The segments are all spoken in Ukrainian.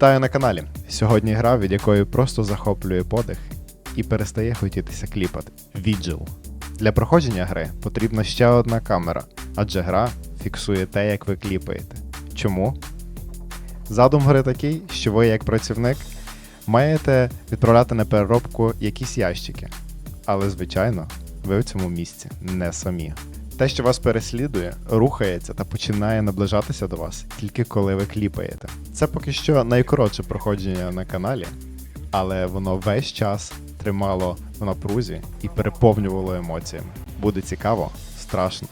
Вітаю на каналі. Сьогодні гра, від якої просто захоплює подих і перестає хотітися кліпати. Vigil. Для проходження гри потрібна ще одна камера, адже гра фіксує те, як ви кліпаєте. Чому? Задум гри такий, що ви, як працівник, маєте відправляти на переробку якісь ящики. Але, звичайно, ви в цьому місці не самі. Те, що вас переслідує, рухається та починає наближатися до вас тільки коли ви кліпаєте. Це поки що найкоротше проходження на каналі, але воно весь час тримало в напрузі і переповнювало емоціями. Буде цікаво, страшно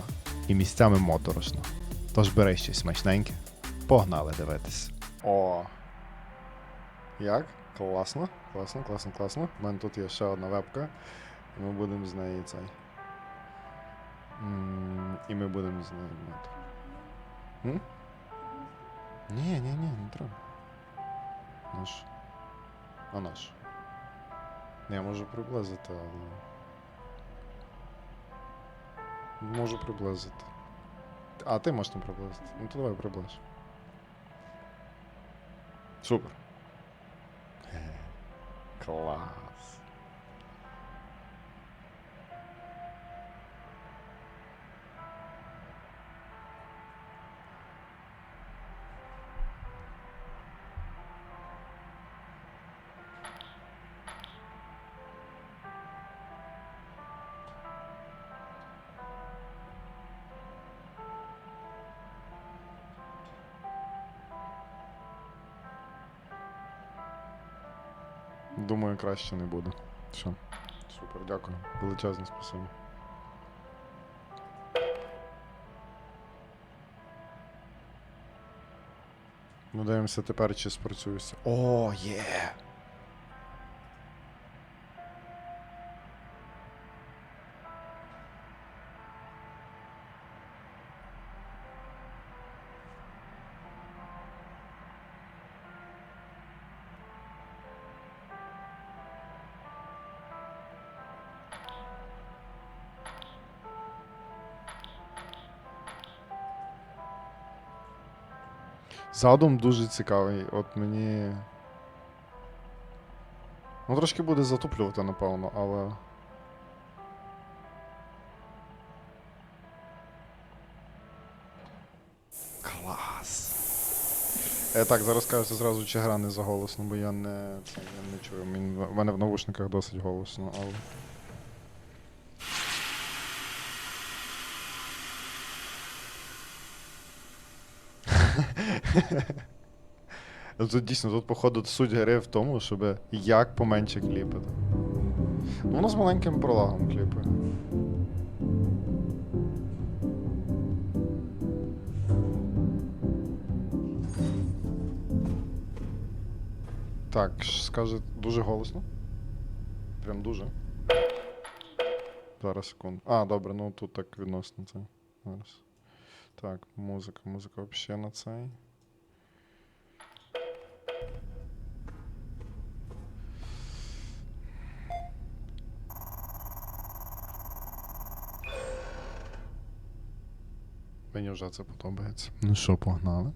і місцями моторошно. Тож бери щось смачненьке, погнали дивитись. О. Як? Класно, класно, класно, класно. У мене тут є ще одна вебка, і ми будемо з неї цей. І ми будемо з нею мати. М? Ні, ні, ні, не треба. Наш. А наш. Я можу приблизити, але. Можу приблизити. А, ти можеш не приблизити. Ну то давай приближ. Супер. Е, Клас. Думаю, краще не буде. Що? Супер, дякую. Величезне спасибо. Ну, дивимося тепер, чи спрацюється. О, є! Задум дуже цікавий. От мені. Ну, трошки буде затуплювати, напевно, але. Клас. Е, так, зараз кажеться зразу, чи гра не заголосно, бо я не, це, я не чую. Мені- В мене в навушниках досить голосно, але. Ну, Тут дійсно, тут, походу, суть гри в тому, щоб як поменше кліпати. Ну, воно з маленьким пролагом кліпає. Так, скаже дуже голосно. Прям дуже. Зараз секунду. А, добре, ну тут так відносно це. Зараз. Так, музика, музика взагалі на цей. Мені вже це подобається. Ну що, погнали?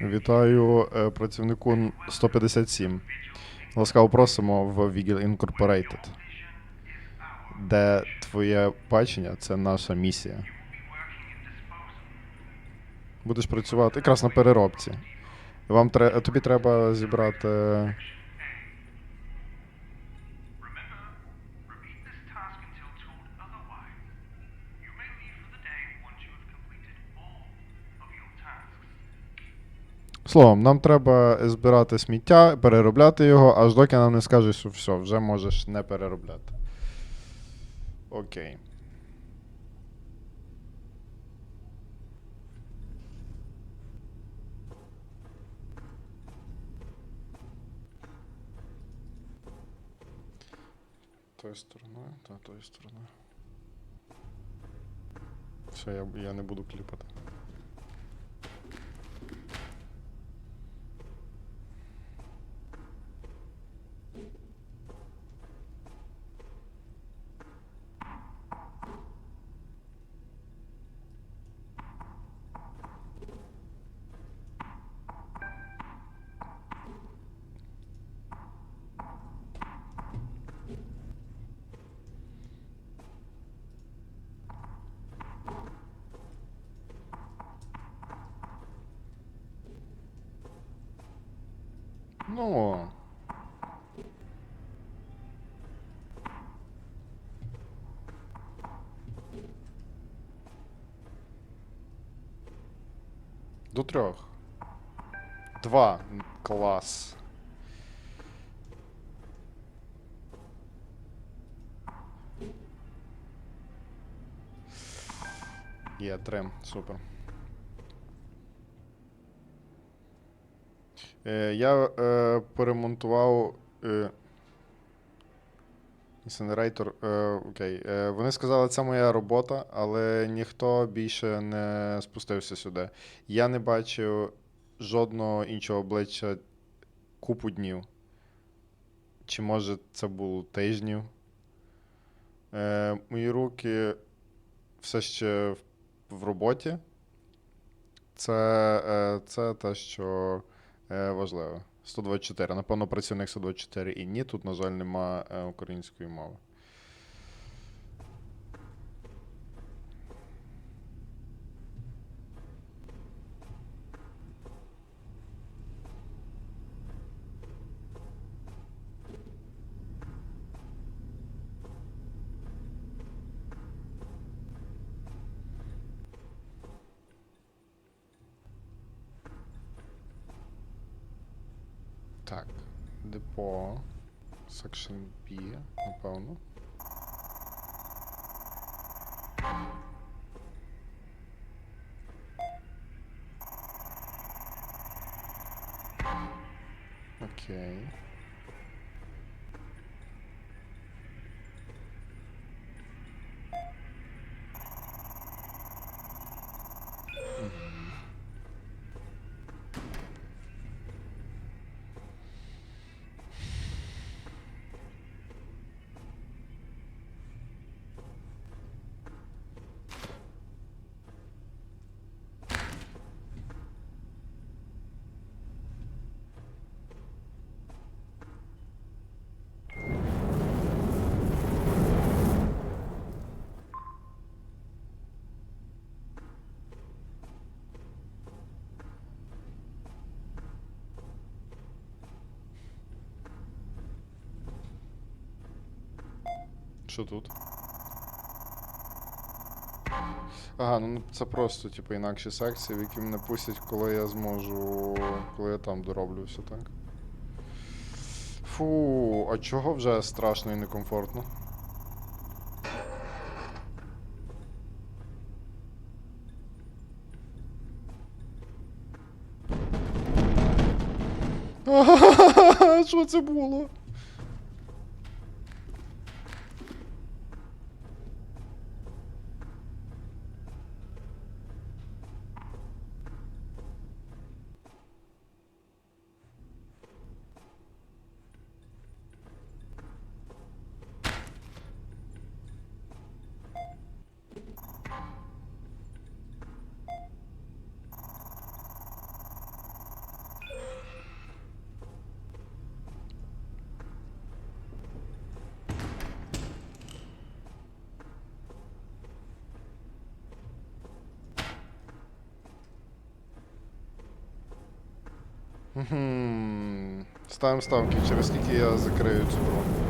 Вітаю е, працівнику 157. Ласкаво просимо в Vigil Incorporated, де твоє бачення це наша місія. Будеш працювати якраз на переробці. Вам тре... тобі треба зібрати. Словом, нам треба збирати сміття, переробляти його, аж доки нам не скажуть, що все, вже можеш не переробляти. Окей. Тою стороною, та тою стороною. Все, я, я не буду кліпати. До трьох. Два. Клас. Є три. Супер. Е, я е, перемонтував. Е, Incinerator, е, окей. Е, вони сказали, це моя робота, але ніхто більше не спустився сюди. Я не бачив жодного іншого обличчя купу днів. Чи може це було тижнів. Е, мої руки все ще в, роботі. Це, це те, що е, важливо. 124. Напевно, працівник 124 і ні. Тут, на жаль, нема е, української мови. Що тут? Ага, ну це просто, типу, інакші секції, в які мене пустять, коли я зможу. коли я там дороблю все так. Фу, а чого вже страшно і некомфортно? Що це було? Мгм. Ставимо ставки, через скільки я закрию цю гру.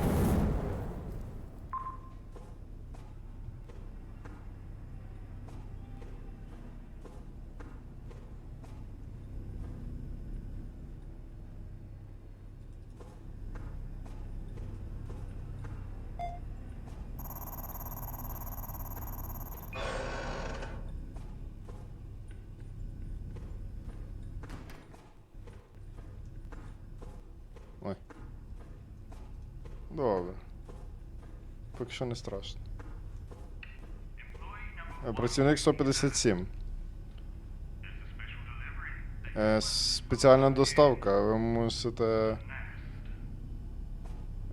Ой. Добре. Поки що не страшно. Е, Працівник 157. Е, Спеціальна доставка. Ви мусите.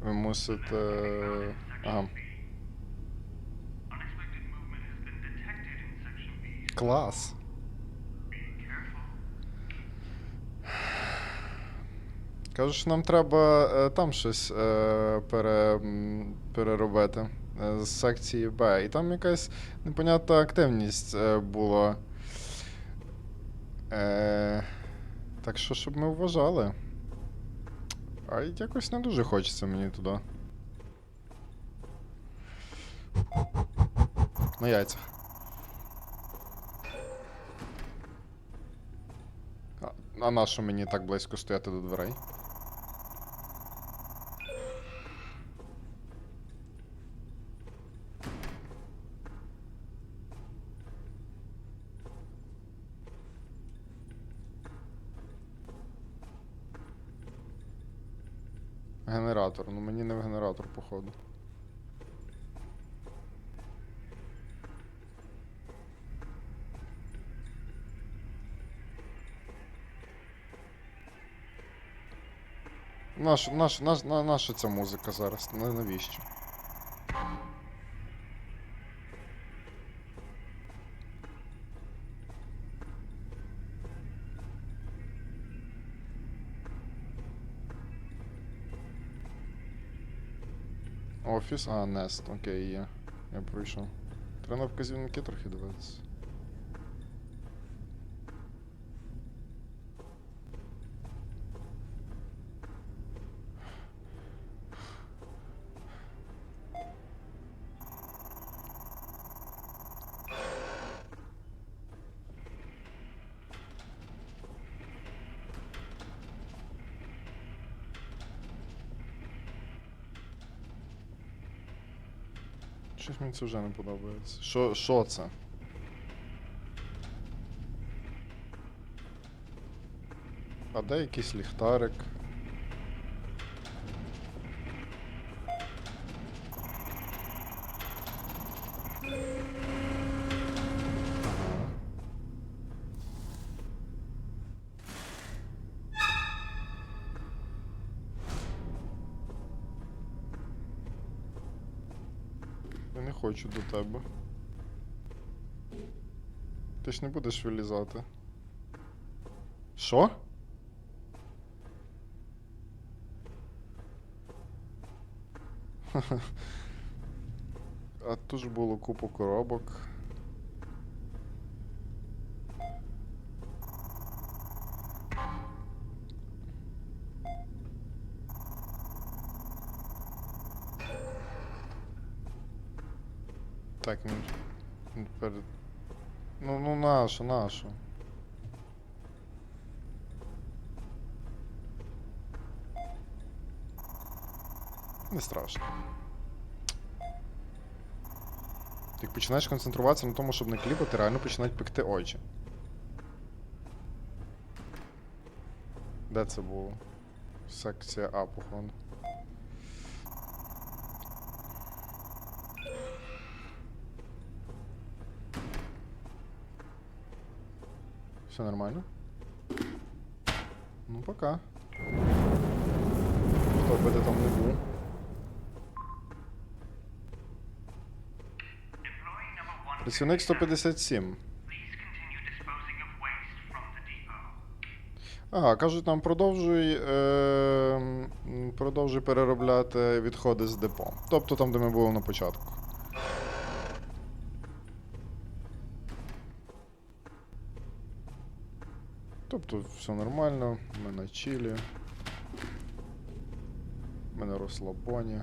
Ви мусите. Ага. Unexpected Що нам треба е, там щось е, пере, переробити е, з секції Б. І там якась непонятна активність е, була. Е, так що, щоб ми вважали. А якось не дуже хочеться мені туди. На яйцях. А на що мені так близько стояти до дверей? Генератор. Ну мені не в генератор, походу. Наш, наш, наш, наша ця музика зараз? Навіщо? Офіс, а, Нест, окей, є. Я пройшов. Треба на вказівники трохи дивитися. Щось мені це вже не подобається. Що, що це? А де якийсь ліхтарик? Хочу до тебе. Ти ж не будеш вилізати. Що? А тут ж було купу коробок. Так, він. Ну, ну нашу, нашу. Не страшно. Як починаєш концентруватися на тому, щоб не кліпати, реально починають пекти очі. Де це було? Секція А, походу. Все нормально? Ну, пока. Хто би ти там не був. Працівник 157. Please continue disposing of waste from the depot. Ага, кажуть, нам продовжуй, е, продовжуй переробляти відходи з депо. Тобто там, де ми були на початку. Тобто все нормально, ми на чилі. Ми на розслабоні.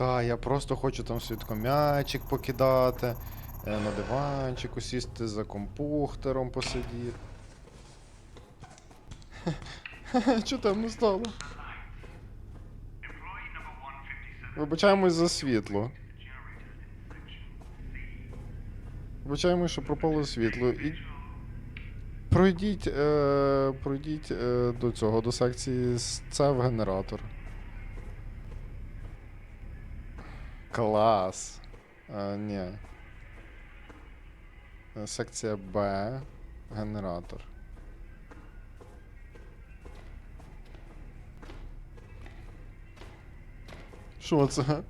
Та, я просто хочу там свідком'ячик покидати, е, на диванчику сісти за компухтером посидіти. Чого там не стало? Employee number 157. Вибачаємось за світло. Вибачаємось, що пропало світло. І пройдіть, е, пройдіть е, до цього, до секції з С в генератор. Клас. Е, ні. Е, Секція Б. Генератор. Що це?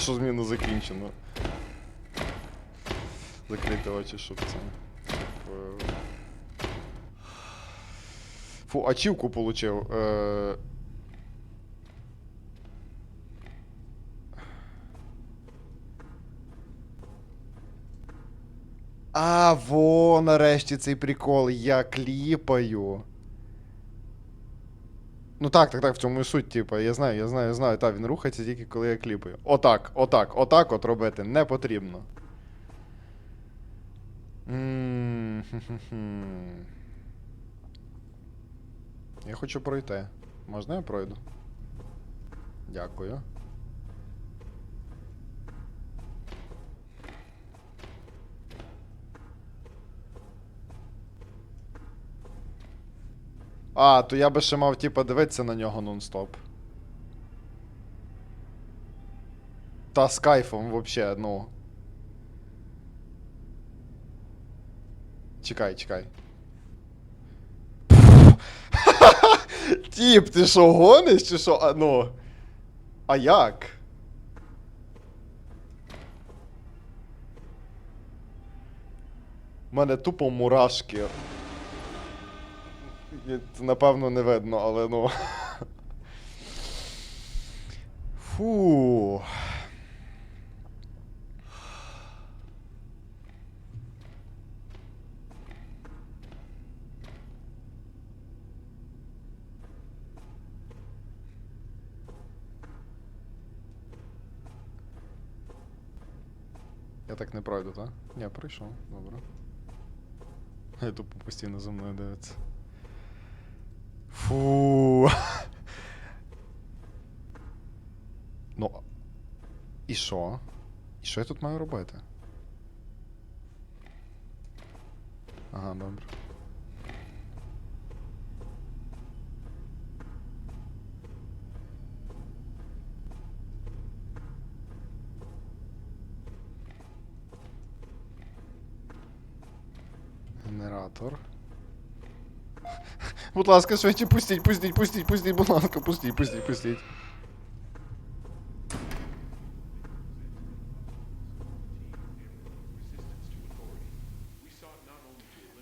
Вашу зміну закінчено. Закрийте очі, щоб це. Е... Фу, ачівку получив. Е... А, во, нарешті цей прикол. Я кліпаю. Ну так, так, так, в цьому і суть, типу, я знаю, я знаю, я знаю. Так, він рухається тільки коли я кліпаю. Отак, отак, отак от робити не потрібно. Я хочу пройти. Можна я пройду? Дякую. А, то я би ще мав, типа, дивитися на нього нон-стоп. Та з кайфом вообще, ну. Чекай, чекай. Тіп, ти що, гониш чи що? А, ну. А як? У мене тупо мурашки. Це напевно не видно, але ну. Фу. Я так не пройду, так? Ні, пройшов, добре. Я тупо постійно за мною дивиться. Фу. Ну. І що? І що я тут маю робити? Ага, добре. Генератор. Будь ласка, швидше пустіть, пустіть, пустіть, пустіть, будь ласка, пустіть, пустіть, пустіть.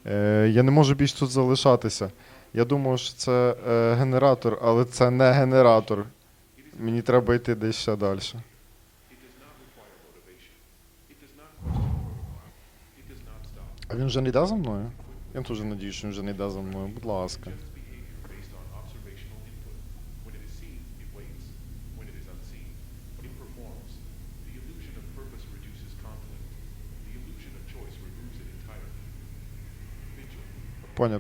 Е, я не можу більш тут залишатися. Я думав, що це е, генератор, але це не генератор. Мені треба йти десь ще далі. А він вже не йде за мною? Я дуже надію, що він вже не йде за мною. Будь ласка. based on observational input. When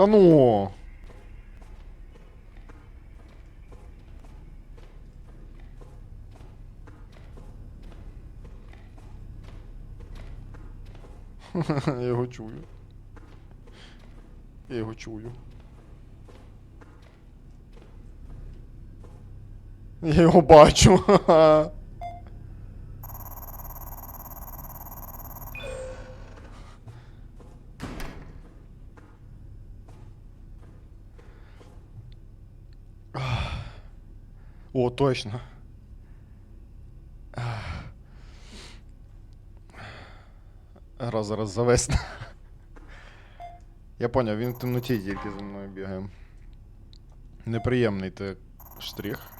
Та ну. Я його чую. Я його чую. Я його бачу. О, точно. Раз зараз завести. Я поняв, він в темноті тільки за мною бігає. Неприємний ти штрих.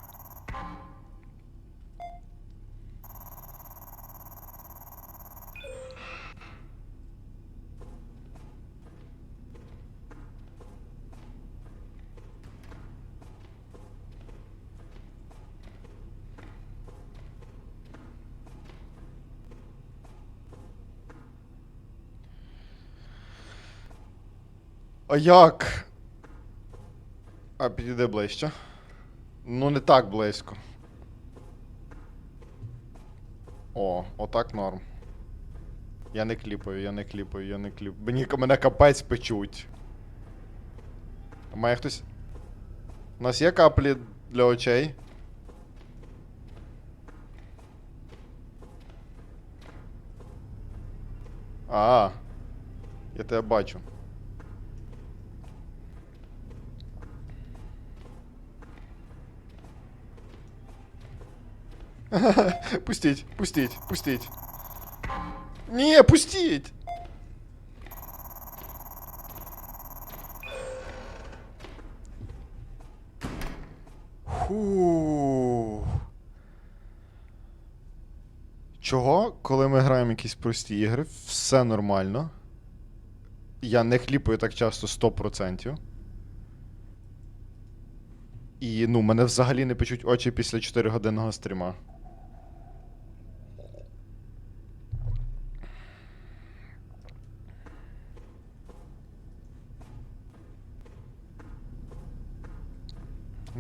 А як? А підійди ближче. Ну, не так близько. О, отак норм. Я не кліпаю, я не кліпаю, я не кліпаю. Мені мене капець печуть. Має хтось. У нас є каплі для очей. А, я тебе бачу. Пустіть, пустіть, пустіть. Ні, пустіть! Фу. Чого, коли ми граємо якісь прості ігри, все нормально. Я не кліпаю так часто 100%. І ну, мене взагалі не печуть очі після 4 годинного стріма.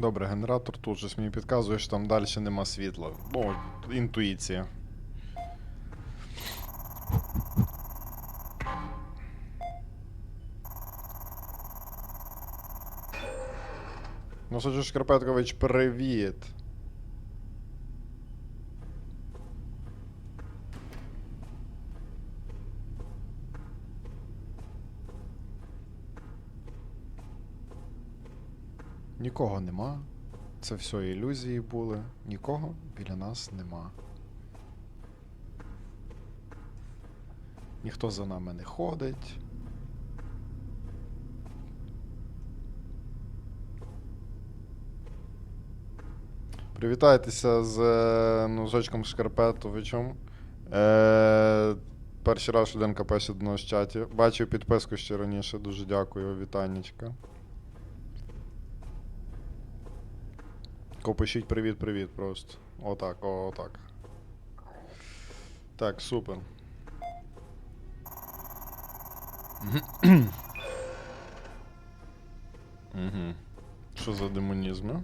Добре, генератор тут щось мені підказує, що там далі нема світла. О, інтуїція. Ну, Шкарпеткович, привіт. Нікого нема. Це все ілюзії були. Нікого біля нас нема. Ніхто за нами не ходить. Привітайтеся з е, носочком Шкарпетовичем. Е, перший раз людинка пише до нас в чаті. Бачив підписку ще раніше, дуже дякую, вітаннячка. Копишіть привіт-привіт просто. Отак, отак. Так, супер. Угу. Що за демонізми?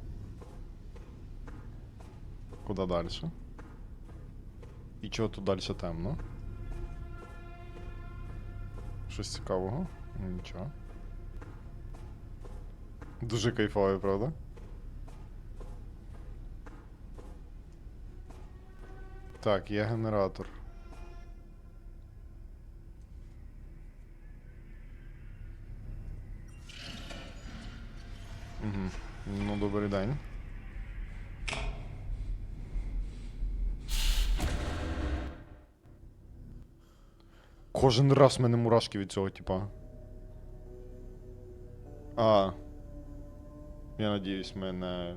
Куди далі? І чого тут далі темно? Щось цікавого? Нічого. Дуже кайфовий, правда? Так, є генератор. Угу. Ну, добрий день. Кожен раз в мене мурашки від цього, типа. А. Я надіюсь, ми не.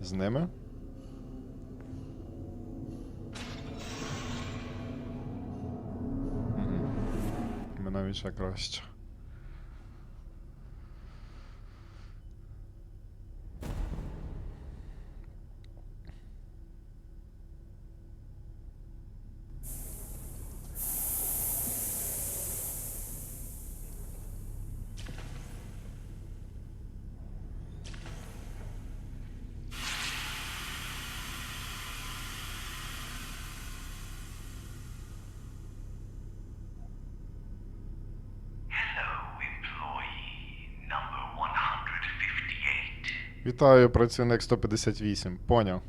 З ними? Ми навіть ще краще. Hello, employee number 158. Вітаю, працівник 158. Поняв.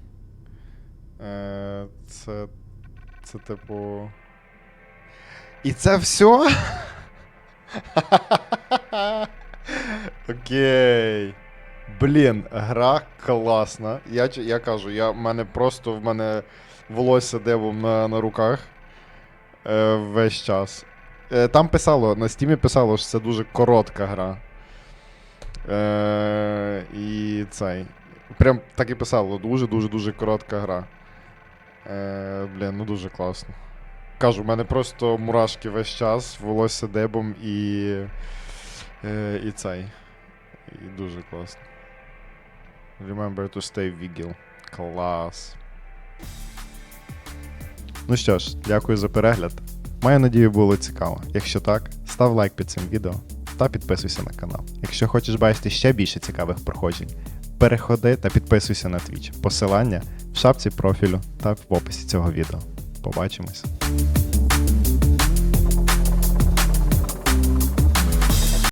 Е, це. Це типу. І це все? Окей. Блін, гра класна. Я, я кажу, я, в мене просто в мене волосся дивом на, на руках е, весь час. Е, там писало, на стімі писало, що це дуже коротка гра. Е, і цей. Прям так і писало, дуже-дуже-дуже коротка гра. Е, блін, ну дуже класно. Кажу, в мене просто мурашки весь час, волосся дебом і. Е, і цей. І дуже класно. Remember to stay vigil. Клас. Ну що ж, дякую за перегляд. Маю надію, було цікаво. Якщо так, став лайк під цим відео та підписуйся на канал. Якщо хочеш бачити ще більше цікавих проходжень, переходи та підписуйся на Twitch. Посилання в шапці профілю та в описі цього відео. Побачимось!